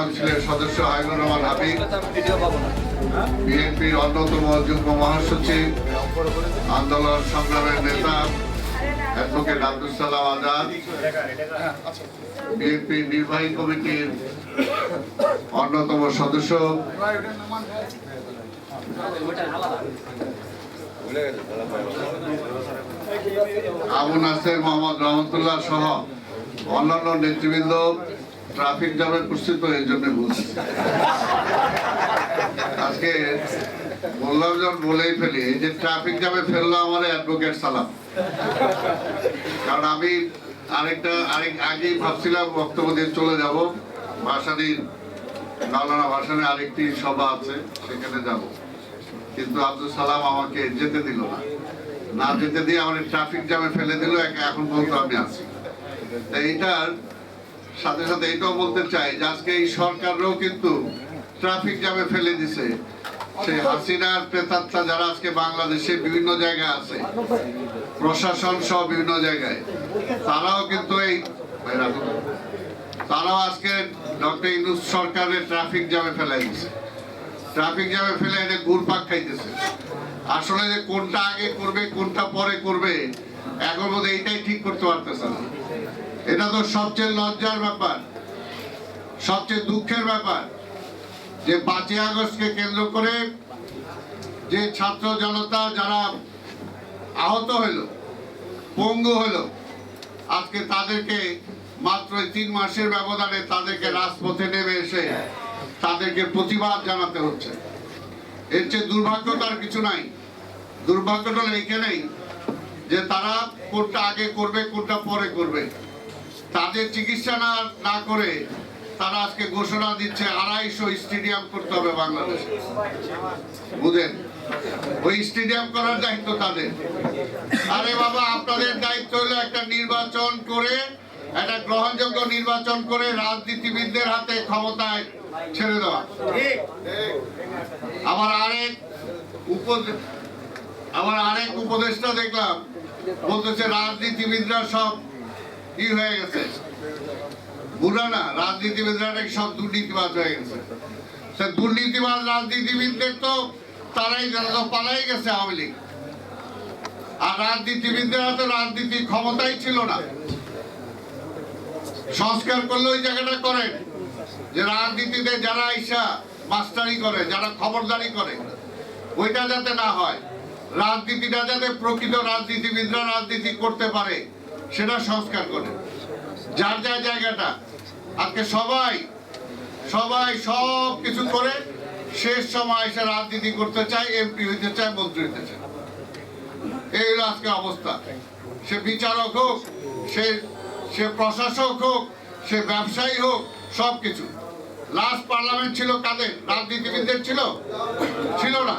কাউন্সিলের সদস্য হাইনুর রহমান হাবিব বিএনপির অন্যতম যুগ্ম মহাসচিব, আন্দোলন সংগ্রামের নেতা, অ্যাডভোকেট আব্দুল সালাম আজাদ বিএনপির নির্বাহী কমিটির অন্যতম সদস্য, আবু নাসের মোহাম্মদ রহমতুল্লাহ সহ অন্যান্য নেতৃবৃন্দ ট্রাফিক জ্যামে উপস্থিত এই জন্য বলছি। আজকে বললাম যখন বলেই ফেলি যে ট্রাফিক জ্যামে ফেলল আমার অ্যাডভোকেট সালাম। কারণ আমি আরেকটা, আরেক আগেই ভাবছিলাম বক্তব্য দিয়ে চলে যাব। ভাসানির মাওলানা ভাসানে আরেকটি সভা আছে, সেখানে যাব। কিন্তু আব্দুল সালাম আমাকে যেতে দিল না। না যেতে দিয়ে আমার ট্রাফিক জ্যামে ফেলে দিল এখন বলতো আমি আছি। এইটার সাথে সাথে এটাও বলতে চাই যে আজকে এই সরকাররাও কিন্তু ট্রাফিক জ্যামে ফেলে দিছে। সেই হাসিনার প্রেতাত্মা যারা আজকে বাংলাদেশে বিভিন্ন জায়গায় আছে, প্রশাসন সহ বিভিন্ন জায়গায়, তারাও কিন্তু এই তারাও আজকে ডক্টর ইনুস সরকারের ট্রাফিক জ্যামে ফেলাই দিছে। ট্রাফিক জ্যামে ফেলে এটা ঘুরপাক খাইতেছে। আসলে যে কোনটা আগে করবে, কোনটা পরে করবে এখন বোধ এইটাই ঠিক করতে পারতেছে না। এটা তো সবচেয়ে লজ্জার ব্যাপার, সবচেয়ে দুঃখের ব্যাপার যে পাঁচই আগস্টকে কেন্দ্র করে যে ছাত্র জনতা যারা আহত হইল পঙ্গু হলো, আজকে তাদেরকে মাত্র তিন মাসের ব্যবধানে তাদেরকে রাজপথে নেমে এসে তাদেরকে প্রতিবাদ জানাতে হচ্ছে। এর চেয়ে দুর্ভাগ্য তার কিছু নাই। দুর্ভাগ্যটা হলো এইখানেই যে তারা কোনটা আগে করবে, কোনটা পরে করবে। তাদের চিকিৎসা না না করে তারা আজকে ঘোষণা দিচ্ছে আড়াইশো স্টেডিয়াম করতে হবে বাংলাদেশে। বুঝেন? ওই স্টেডিয়াম করার দায়িত্ব তাদের। আরে বাবা, আপনাদের দায়িত্ব হলো একটা নির্বাচন করে, একটা গ্রহণযোগ্য নির্বাচন করে রাজনীতিবিদদের হাতে ক্ষমতায় ছেড়ে দেওয়া। আমার আরেক উপদে আমার আরেক উপদেষ্টা দেখলাম, বলতেছে রাজনীতিবিদরা সব ই হয়ে গেছে। বুড়া না রাজনীতিবিদরা সব দুর্নীতিবাজ হয়ে গেছে। তা দুর্নীতিবাজ রাজনীতিবিদদের তো তারাই তো পালাই গেছে আওয়ামী লীগ। আর রাজনীতিবিদদের হাতে রাজনীতির ক্ষমতাই ছিল না। সংস্কার করলে ওই জায়গাটা করেন যে রাজনীতিতে যারা আইসা মাস্টারি করে, যারা খবরদারি করে, ওইটা যাতে না হয়। রাজনীতিটা যাতে প্রকৃত রাজনীতিবিদরা রাজনীতি করতে পারে। সেটা সংস্কার করে। যার যার জায়গাটা। আজকে সবাই সবাই সব কিছু করে শেষ সময় এসে রাজনীতি করতে চায় এমপি হইতে চায়, মন্ত্রী হইতে চায়। এই হলো আজকে অবস্থা। সে বিচারক হোক, সে সে প্রশাসক হোক, সে ব্যবসায়ী হোক, সব কিছু। লাস্ট পার্লামেন্ট ছিল কাদের? রাজনীতিবিদদের ছিল? ছিল না।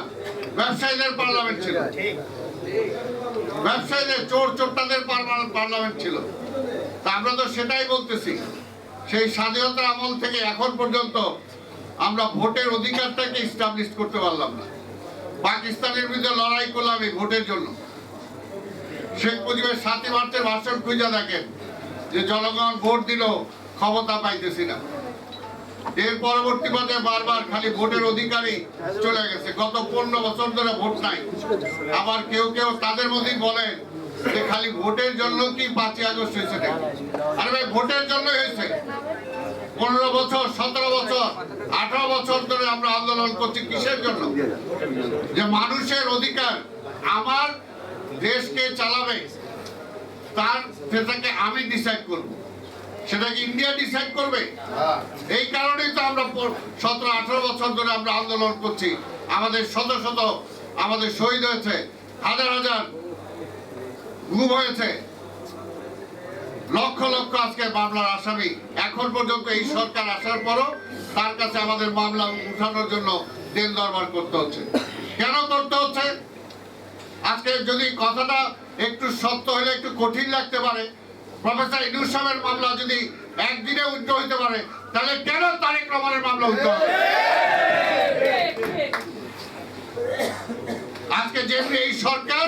ব্যবসায়ীদের পার্লামেন্ট ছিল। ব্যবসায়ীদের চোর চোরটাদের পার্লামেন্ট ছিল। তা আমরা তো সেটাই বলতেছি। সেই স্বাধীনতার আমল থেকে এখন পর্যন্ত আমরা ভোটের অধিকারটাকে ইস্টাবলিশ করতে পারলাম না। পাকিস্তানের বিরুদ্ধে লড়াই করলাম এই ভোটের জন্য। শেখ মুজিবের সাতই মার্চের ভাষণ খুঁজে দেখেন যে জনগণ ভোট দিল ক্ষমতা পাইতেছি না। এর পরবর্তী পদে বারবার খালি ভোটের অধিকারই চলে গেছে। গত পনেরো বছর ধরে ভোট নাই। আবার কেউ কেউ তাদের মধ্যেই বলেন যে খালি ভোটের জন্য কি পাঁচই আগস্ট হয়েছে আরে ভাই, ভোটের জন্য হয়েছে। পনেরো বছর, সতেরো বছর, আঠারো বছর ধরে আমরা আন্দোলন করছি কিসের জন্য? যে মানুষের অধিকার আমার দেশকে চালাবে, তার সেটাকে আমি ডিসাইড করব। সেটা কি ইন্ডিয়া ডিসাইড করবে? এই কারণেই তো আমরা সতেরো, আঠারো বছর ধরে আমরা আন্দোলন করছি। আমাদের শত শত আমাদের শহীদ হয়েছে, হাজার হাজার গুম হয়েছে। লক্ষ লক্ষ আজকে মামলার আসামি। এখন পর্যন্ত এই সরকার আসার পরও তার কাছে আমাদের মামলা উঠানোর জন্য দেন দরবার করতে হচ্ছে। কেন করতে হচ্ছে? আজকে যদি কথাটা একটু সত্য হলে একটু কঠিন লাগতে পারে প্রফেসর ইনুস মামলা যদি একদিনে উঠতে হইতে পারে, তাহলে কেন তারেক রহমানের মামলা উঠতে হবে? আজকে যেমনি এই সরকার,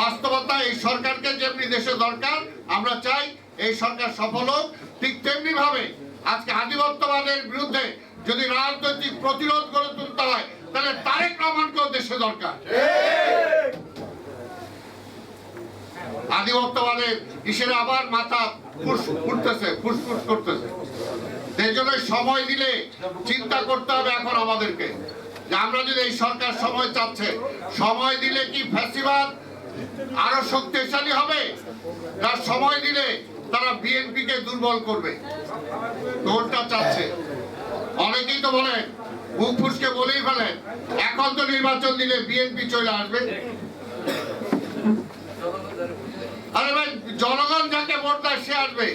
বাস্তবতা এই সরকারকে যেমনি দেশে দরকার, আমরা চাই এই সরকার সফল হোক। ঠিক তেমনি ভাবে আজকে আধিপত্যবাদের বিরুদ্ধে যদি রাজনৈতিক প্রতিরোধ গড়ে তুলতে হয়, তাহলে তারেক রহমানকেও দেশে দরকার। আধিপত্যবাদে ইসের আবার মাথা ফুস ফুটতেছে ফুসফুস করতেছে। সেই জন্য সময় দিলে চিন্তা করতে হবে এখন আমাদেরকে। যে আমরা যদি এই সরকার সময় চাচ্ছে, সময় দিলে কি ফ্যাসিবাদ আরও শক্তিশালী হবে? তার সময় দিলে তারা বিএনপি কে দুর্বল করবে? কোনটা চাচ্ছে? অনেকেই তো বলেন মুখ ফুসকে বলেই ফেলেন এখন তো নির্বাচন দিলে বিএনপি চলে আসবে। জনগণ যাকে ভোট দেয়, সে আসবে।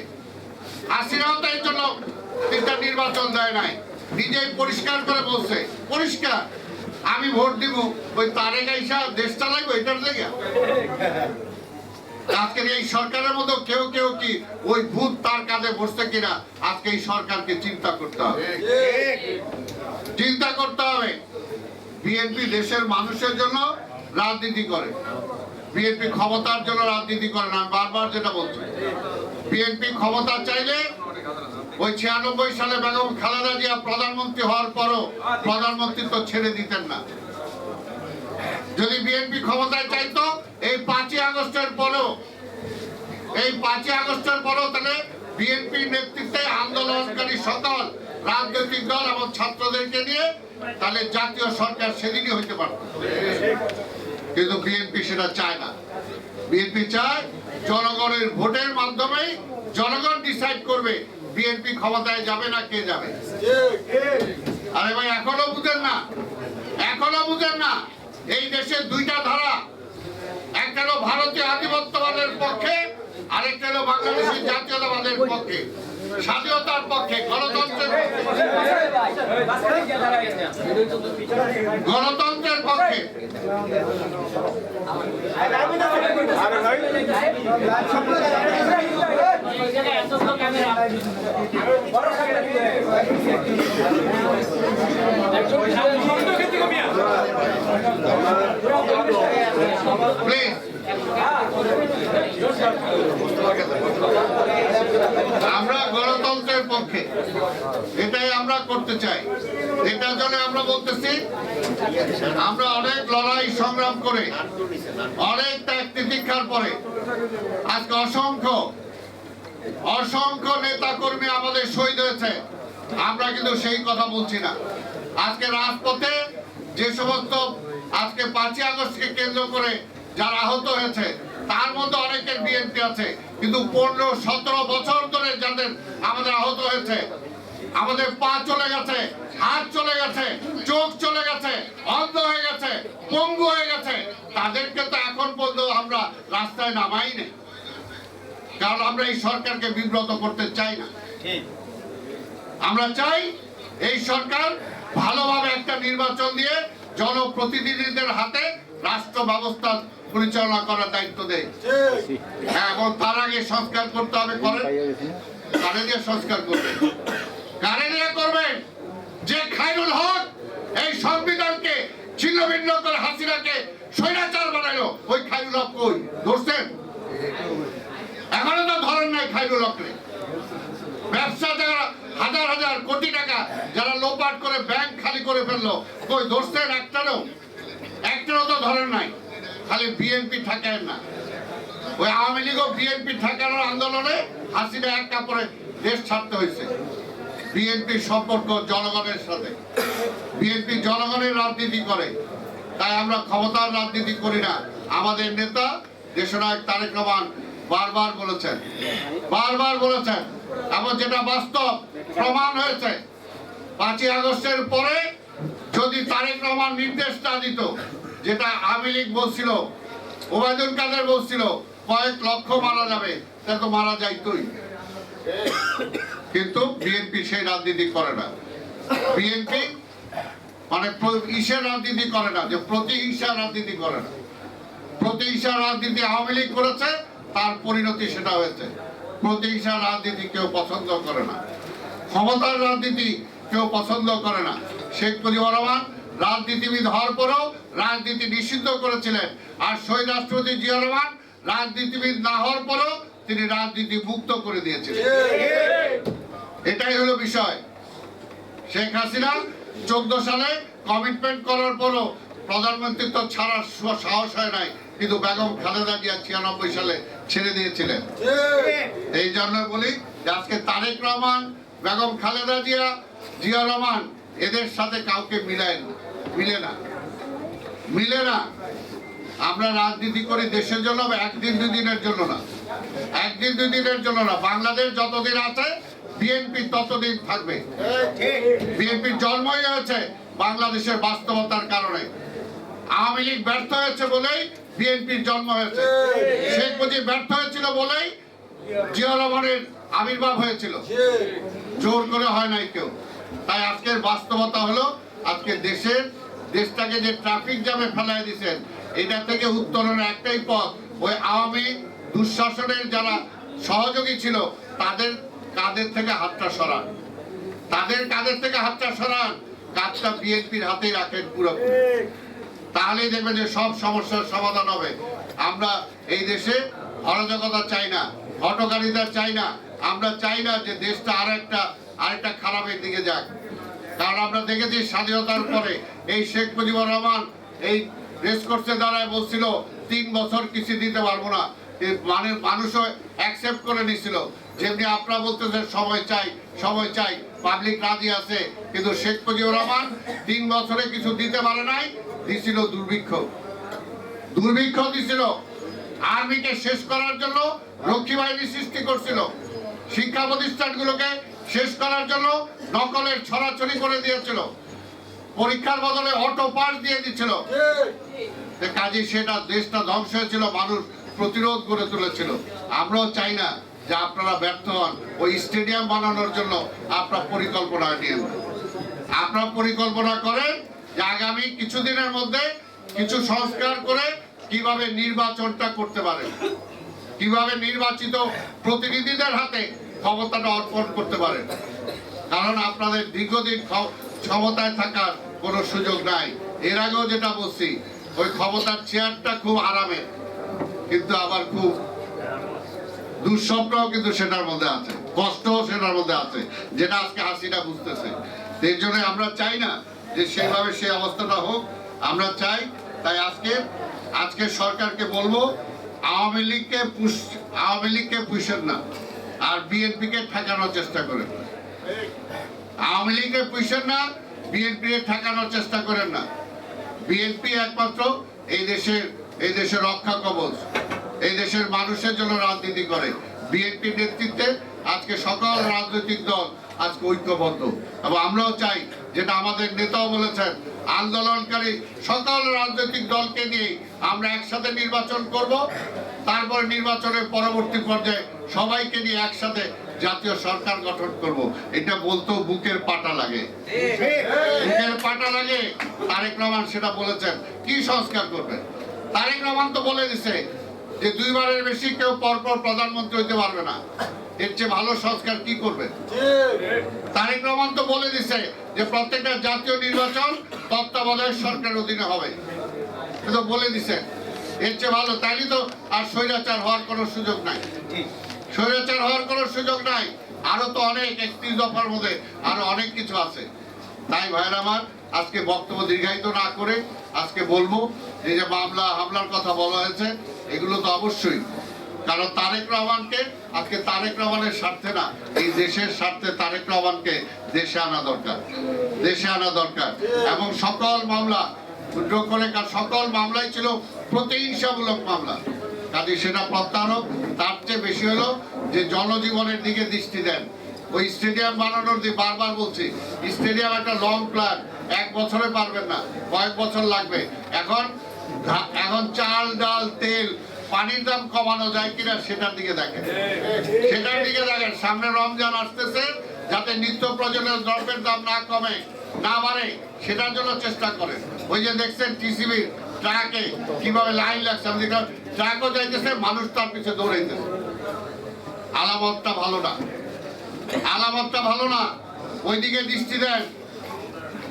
তো এর জন্য তিনটা নির্বাচন দেয় নাই। নিজেই পরিষ্কার করে বলছে, পরিষ্কার, আমি ভোট দিব। ওই তারেক আইসা দেশ চালাইবো এটার জায়গা আজকের এই সরকারের মতো কেউ কেউ কি ওই ভূত তার কাঁধে বসছে কিনা, আজকে এই সরকারকে চিন্তা করতে হবে। চিন্তা করতে হবে। বিএনপি দেশের মানুষের জন্য রাজনীতি করে। বিএনপি ক্ষমতার জন্য রাজনীতি করে না বারবার যেটা বলছি। বিএনপি ক্ষমতা চাইলে ওই ছিয়ানব্বই সালে বেগম খালেদা জিয়া প্রধানমন্ত্রী হওয়ার পরও প্রধানমন্ত্রী তো ছেড়ে দিতেন না। যদি বিএনপি ক্ষমতায় চাইতো, এই পাঁচই আগস্টের পরেও এই পাঁচই আগস্টের পরেও তাহলে বিএনপি নেতৃত্বে আন্দোলনকারী সকল রাজনৈতিক দল এবং ছাত্রদেরকে নিয়ে তাহলে জাতীয় সরকার সেদিনই হইতে পারত। কিন্তু বিএনপি সেটা চায় না। বিএনপি চায়, জনগণের ভোটের মাধ্যমেই জনগণ ডিসাইড করবে বিএনপি ক্ষমতায় যাবে না কে যাবে। আরে ভাই, এখনও বুঝেন না, এখনও বুঝেন না, এই দেশের দুইটা ধারা একটা ভারতীয় আধিপত্যবাদের পক্ষে, আরেকটা হলো বাংলাদেশের জাতীয়তাবাদের পক্ষে। স্বাধীনতার পক্ষে গণতন্ত্রের গণতন্ত্রের পক্ষে। প্লিজ আমরা গণতন্ত্রের পক্ষে। এটাই আমরা করতে চাই। এটার জন্য আমরা বলতেছি, আমরা অনেক লড়াই সংগ্রাম করে, অনেক ত্যাগ তিতিক্ষার পরে আজকে অসংখ্য অসংখ্য নেতা কর্মী আমাদের শহীদ হয়েছে। আমরা কিন্তু সেই কথা বলছি না। আজকে রাজপথে যে সমস্ত আজকে পাঁচই আগস্টকে কেন্দ্র করে যারা আহত হয়েছে, তার মধ্যে অনেকের বিএনপি আছে। কিন্তু পনেরো, সতেরো বছর ধরে যাদের আমাদের আহত হয়েছে, আমাদের পা চলে গেছে, হাত চলে গেছে, চোখ চলে গেছে, অন্ধ হয়ে গেছে, পঙ্গু হয়ে গেছে, তাদেরকে তো এখন পর্যন্ত আমরা রাস্তায় নামাই নেই। কারণ আমরা এই সরকারকে বিব্রত করতে চাই না। আমরা চাই এই সরকার ভালোভাবে একটা নির্বাচন দিয়ে জনপ্রতিনিধিদের হাতে রাষ্ট্র ব্যবস্থা পরিচালনা করার দায়িত্ব দেয়। হ্যাঁ, এবং তার আগে সংস্কার করতে হবে করেন। কারে দিয়ে সংস্কার করবেন। কারে দিয়ে করবেন। যে খাইরুল হক এই সংবিধানকে ছিন্ন ভিন্ন করে হাসিনাকে স্বৈরাচার বানাইলো ওই খাইরুল হক কই? ধরছেন? এখনও তো ধরেন নাই খাইরুল ব্যবসা যারা হাজার হাজার কোটি টাকা যারা লোপাট করে ব্যাংক খালি করে ফেলল একটারও? একটারও তো ধরেন নাই। খালি বিএনপি না। ওই আওয়ামী বিএনপি আন্দোলনে এক কাপড়ে দেশ ছাড়তে হয়েছে। বিএনপি সম্পর্ক জনগণের সাথে। বিএনপি জনগণের রাজনীতি করে। তাই আমরা ক্ষমতার রাজনীতি করি না। আমাদের নেতা দেশনায়ক তারেক রহমান বারবার বলেছেন। বারবার বলেছেন। এবং যেটা বাস্তব, প্রমাণ হয়েছে। পাঁচই আগস্টের পরে যদি তারেক রহমান নির্দেশ না দিত, যেটা আওয়ামী লীগ বলছিল, ওবায়দুল কাদের বলছিল, কয়েক লক্ষ মারা যাবে, তা তো মারা যাইতই। কিন্তু বিএনপি সেই রাজনীতি করে না। বিএনপি মানে ইসের রাজনীতি করে না, যে প্রতিহিংসা রাজনীতি করে না। প্রতিহিংসা রাজনীতি আওয়ামী লীগ করেছে তার পরিণতি সেটা হয়েছে। প্রতিহিংসা রাজনীতি কেউ পছন্দ করে না। ক্ষমতার রাজনীতি কেউ পছন্দ করে না। শেখ মুজিবুর রহমান রাজনীতিবিদ হওয়ার পরেও রাজনীতি নিষিদ্ধ করেছিলেন। আর শহীদ রাষ্ট্রপতি জিয়া রহমান রাজনীতিবিদ না হওয়ার পরেও তিনি রাজনীতি মুক্ত করে দিয়েছিলেন। এটাই হলো বিষয়। শেখ হাসিনা চোদ্দ সালে কমিটমেন্ট করার পরও প্রধানমন্ত্রী তো ছাড়ার সাহস হয় নাই। কিন্তু বেগম খালেদা জিয়া ছিয়ানব্বই সালে ছেড়ে দিয়েছিলেন। এই জন্য বলি আজকে তারেক রহমান বেগম খালেদা জিয়া জিয়া রহমান এদের সাথে কাউকে মিলায় না মিলে না। মিলে না। আমরা রাজনীতি করি দেশের জন্য একদিন দুই দিনের জন্য না। একদিন দুই দিনের জন্য না। বাংলাদেশ যতদিন আছে বিএনপি ততদিন থাকবে। বিএনপির জন্মই হয়েছে বাংলাদেশের বাস্তবতার কারণে। আওয়ামী লীগ ব্যর্থ হয়েছে বলেই বিএনপির জন্ম হয়েছে। শেখ মুজিব ব্যর্থ হয়েছিল বলেই জিয়া রহমানের আবির্ভাব হয়েছিল। জোর করে হয় নাই কেউ। তাই আজকের বাস্তবতা হলো আজকে দেশের দেশটাকে যে ট্রাফিক জ্যামে ফেলায় দিয়েছেন এটা থেকে উত্তরণের একটাই পথ। ওই আওয়ামী দুঃশাসনের যারা সহযোগী ছিল তাদের কাদের থেকে হাতটা সরান। তাদের কাদের থেকে হাতটা সরান। কাজটা বিএনপির হাতেই রাখেন পুরোপুরি। তাহলেই দেখবেন যে সব সমস্যার সমাধান হবে। আমরা এই দেশে অরাজকতা চাই না, হটকারিতা চাই না। আমরা চাই না যে দেশটা আর একটা, আরেকটা খারাপের দিকে যাক। কারণ আমরা দেখেছি স্বাধীনতার পরে এই শেখ মুজিবুর রহমান এই রেস কোর্সে দাঁড়ায় বলছিল, তিন বছর কিছু দিতে পারব না। মানে মানুষও অ্যাকসেপ্ট করে নিছিল। যেমনি আপনারা বলতেছেন, সময় চাই। সময় চাই। পাবলিক রাজি আছে, কিন্তু শেখ মুজিবুর রহমান তিন বছরে কিছু দিতে পারে নাই, দিছিল দুর্ভিক্ষ। দুর্ভিক্ষ দিছিল। আর্মিকে শেষ করার জন্য রক্ষী বাহিনী সৃষ্টি করছিল। শিক্ষা প্রতিষ্ঠানগুলোকে শেষ করার জন্য নকলের ছড়াছড়ি করে দিয়েছিল। পরীক্ষার বদলে অটো পাস দিয়ে দিচ্ছিল কাজে সেটা দেশটা ধ্বংস হয়েছিল, মানুষ প্রতিরোধ করে তুলেছিল। আমরাও চাই না যে আপনারা ব্যর্থ হন, ওই স্টেডিয়াম বানানোর জন্য আপনার পরিকল্পনা নিয়ে। আপনারা পরিকল্পনা করেন যে আগামী কিছুদিনের মধ্যে কিছু সংস্কার করে কীভাবে নির্বাচনটা করতে পারেন। কীভাবে নির্বাচিত প্রতিনিধিদের হাতে ক্ষমতাটা অর্পণ করতে পারেন। কারণ আপনাদের দীর্ঘদিন ক্ষ- ক্ষমতায় থাকার কোনো সুযোগ নাই। এর আগেও যেটা বলছি, ওই ক্ষমতার চেয়ারটা খুব আরামের, কিন্তু আবার খুব দুঃস্বপ্নও কিন্তু সেটার মধ্যে আছে, কষ্টও সেটার মধ্যে আছে, যেটা আজকে হাসিটা বুঝতেছে। এর জন্য আমরা চাই না যে সেইভাবে সেই অবস্থাটা হোক, আমরা চাই, তাই আজকে আজকে সরকারকে বলব, আওয়ামী লীগকে পুষ আওয়ামী লীগকে পুষেন না, আর বিএনপিকে ঠেকানোর চেষ্টা করেন আওয়ামী লীগকে পুষেন না বিএনপি ঠেকানোর চেষ্টা করেন না। বিএনপি একমাত্র এই দেশের এই দেশের রক্ষা কবচ। এই দেশের মানুষের জন্য রাজনীতি করে। বিএনপির নেতৃত্বে আজকে সকল রাজনৈতিক দল আজকে ঐক্যবদ্ধ। এবং আমরাও চাই যেটা আমাদের নেতাও বলেছেন, আন্দোলনকারী সকল রাজনৈতিক দলকে নিয়ে আমরা একসাথে নির্বাচন করব। তারপর নির্বাচনের পরবর্তী পর্যায়ে সবাইকে নিয়ে একসাথে জাতীয় সরকার গঠন করব। এটা বলতেও বুকের পাটা লাগে। বুকের পাটা লাগে, তারেক রহমান সেটা বলেছেন। কি সংস্কার করবেন? তারেক রহমান তো বলে দিছে যে দুইবারের বেশি কেউ পরপর প্রধানমন্ত্রী হইতে পারবে না। এর চেয়ে ভালো সংস্কার কি করবেন তারেক রহমান তো বলে দিছে যে প্রত্যেকটা জাতীয় নির্বাচন তত্ত্বাবধায়ক সরকারের অধীনে হবে। তো বলে দিছে। এর চেয়ে ভালো তাইলে তো আর স্বৈরাচার হওয়ার কোনো সুযোগ নাই। স্বৈরাচার হওয়ার কোনো সুযোগ নাই। আরও তো অনেক একত্রিশ দফার মধ্যে আরও অনেক কিছু আছে। তাই ভাইয়ের আমার আজকে বক্তব্য দীর্ঘায়িত না করে আজকে বলব এই যে মামলা হামলার কথা বলা হয়েছে এগুলো তো অবশ্যই। কারণ তারেক রহমানকে, আজকে তারেক রহমানের স্বার্থে না, এই দেশের স্বার্থে তারেক রহমানকে দেশে আনা দরকার, দেশে আনা দরকার। এবং সকল মামলা করে কার সকল মামলাই ছিল প্রতিহিংসামূলক মামলা। কাজে সেটা প্রত্যাহার তার চেয়ে বেশি হলো যে জনজীবনের দিকে দৃষ্টি দেন। ওই স্টেডিয়াম বানানোর যে বারবার বলছি, স্টেডিয়াম একটা লং প্ল্যান, এক বছরে পারবেন না, কয়েক বছর লাগবে। এখন এখন চাল, ডাল, তেল, পানির দাম কমানো যায় কিনা সেটার দিকে দেখেন। সেটার দিকে দেখেন, সামনে রমজান আসতেছে, যাতে নিত্য প্রয়োজনীয় দ্রব্যের দাম না কমে, না বাড়ে, সেটার জন্য চেষ্টা করেন। ওই যে দেখছেন টিসিবির ট্রাকে কীভাবে লাইন লাগছে, আমি দেখলাম ট্রাকও যাইতেছে, মানুষ তার পিছনে দৌড়াইতেছে। আলামতটা ভালো না। আলামতটা ভালো না। ওইদিকে দৃষ্টি দেন।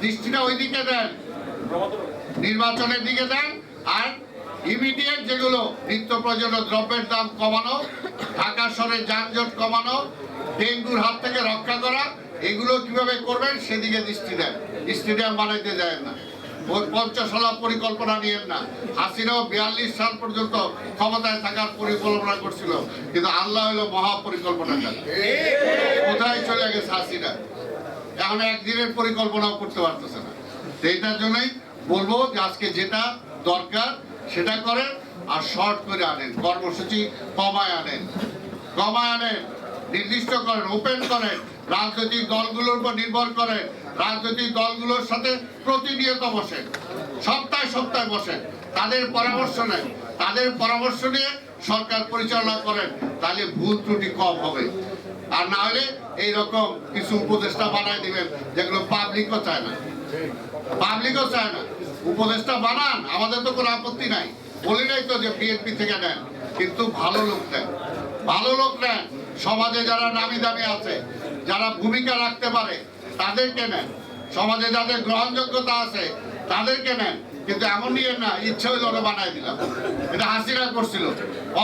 দৃষ্টিটা ওইদিকে দেন। নির্বাচনের দিকে দেন। আর ইমিডিয়েট যেগুলো নিত্য প্রয়োজনীয় দ্রব্যের দাম কমানো, ঢাকা শহরে যানজট কমানো, ডেঙ্গুর হাত থেকে রক্ষা করা, এগুলো কীভাবে করবেন সেদিকে দৃষ্টি দেন। স্টেডিয়াম বানাইতে যায় না। পঞ্চশালা পরিকল্পনা নিয়েন না। হাসিনাও বিয়াল্লিশ সাল পর্যন্ত ক্ষমতায় থাকার পরিকল্পনা করছিল, কিন্তু আল্লাহ হলো মহা পরিকল্পনাকারী কোথায় চলে গেছে হাসিনা? এখন একদিনের পরিকল্পনাও করতে পারতেছে না। তো এটার জন্যই বলব যে আজকে যেটা দরকার, সেটা করেন আর শর্ট করে আনেন, কর্মসূচি কমায় আনেন। কমায় আনেন, নির্দিষ্ট করেন ওপেন করেন, রাজনৈতিক দলগুলোর উপর নির্ভর করেন, রাজনৈতিক দলগুলোর সাথে প্রতিনিয়ত বসেন, সপ্তাহে সপ্তাহে বসেন, তাদের পরামর্শ নেন, তাদের পরামর্শ নিয়ে সরকার পরিচালনা করেন, তাহলে ভুল ত্রুটি কম হবে। আর না হলে এইরকম কিছু উপদেষ্টা বানায় দিবেন যেগুলো পাবলিকও চায় না। পাবলিকও চায় না। উপদেষ্টা বানান, আমাদের তো কোনো আপত্তি নাই। বলি নাই তো যে বিএনপি থেকে নেন, কিন্তু ভালো লোক নেন। ভালো লোক নেন, সমাজে যারা নামি দামি আছে, যারা ভূমিকা রাখতে পারে, তাদেরকে নেন। সমাজে যাদের গ্রহণযোগ্যতা আছে, তাদেরকে নেন। কিন্তু এমন নিয়ে না, ইচ্ছে হইল বানাই দিলাম। এটা হাসিনা করছিল।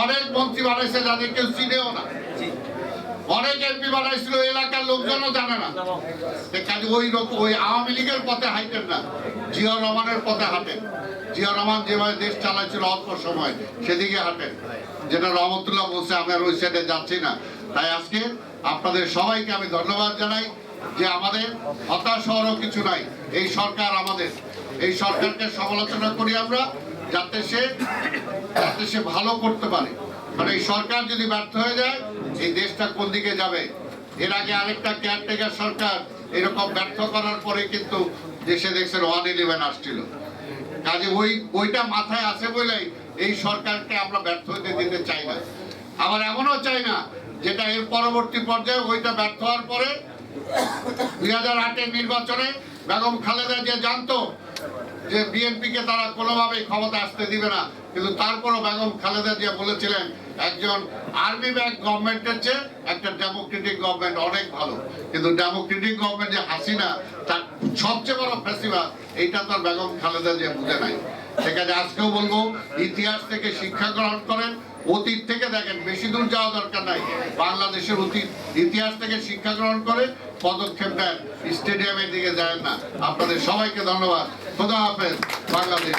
অনেক মন্ত্রী বানাইছে যাদের কেউ চিনেও না। অনেক এমপি বানাইছিল এলাকার লোকজনও জানে না। কাজে ওই ওই আওয়ামী লীগের পথে হাইটেন না জিয়া রহমানের পথে হাঁটেন। জিয়া রহমান যেভাবে দেশ চালাইছিল অল্প সময় সেদিকে হাঁটেন। যেটা রহমতুল্লাহ বলছে আমি আর ওই সাইডে যাচ্ছি না। তাই আজকে আপনাদের সবাইকে আমি ধন্যবাদ জানাই যে আমাদের হতাশ হওয়ারও কিছু নাই। এই সরকার আমাদের। এই সরকারকে সমালোচনা করি আমরা যাতে সে যাতে সে ভালো করতে পারে। কারণ এই সরকার যদি ব্যর্থ হয়ে যায় এই দেশটা কোন দিকে যাবে? এর আগে আরেকটা কেয়ারটেকার সরকার এরকম ব্যর্থ করার পরে কিন্তু দেশে দেখছেন ওয়ান ইলেভেন আসছিল। কাজে ওই, ওইটা মাথায় আছে বলেই এই সরকারকে আমরা ব্যর্থ হতে দিতে চাই না। আবার এমনও চাই না, যেটা এর পরবর্তী পর্যায়ে ওইটা ব্যর্থ হওয়ার পরে দুই হাজার আটের নির্বাচনে বেগম খালেদা যে জানতো যে বিএনপি কে তারা কোনোভাবেই ক্ষমতা আসতে দিবে না। কিন্তু তারপরও বেগম খালেদা জিয়া বলেছিলেন, একজন আর্মি ব্যাংক গভর্নমেন্টের চেয়ে একটা ডেমোক্রেটিক গভর্নমেন্ট অনেক ভালো। কিন্তু ডেমোক্রেটিক গভর্নমেন্ট যে হাসিনা, তার সবচেয়ে বড় ফেসিবাদ এইটা তার বেগম খালেদা জিয়া বুঝে নাই। সেখানে আজকেও বলব, ইতিহাস থেকে শিক্ষা গ্রহণ করেন, অতীত থেকে দেখেন, বেশি দূর যাওয়া দরকার নাই। বাংলাদেশের অতীত, ইতিহাস থেকে শিক্ষা গ্রহণ করে পদক্ষেপ নেন স্টেডিয়ামের দিকে যায় না। আপনাদের সবাইকে ধন্যবাদ। খোদা হাফেজ। বাংলাদেশ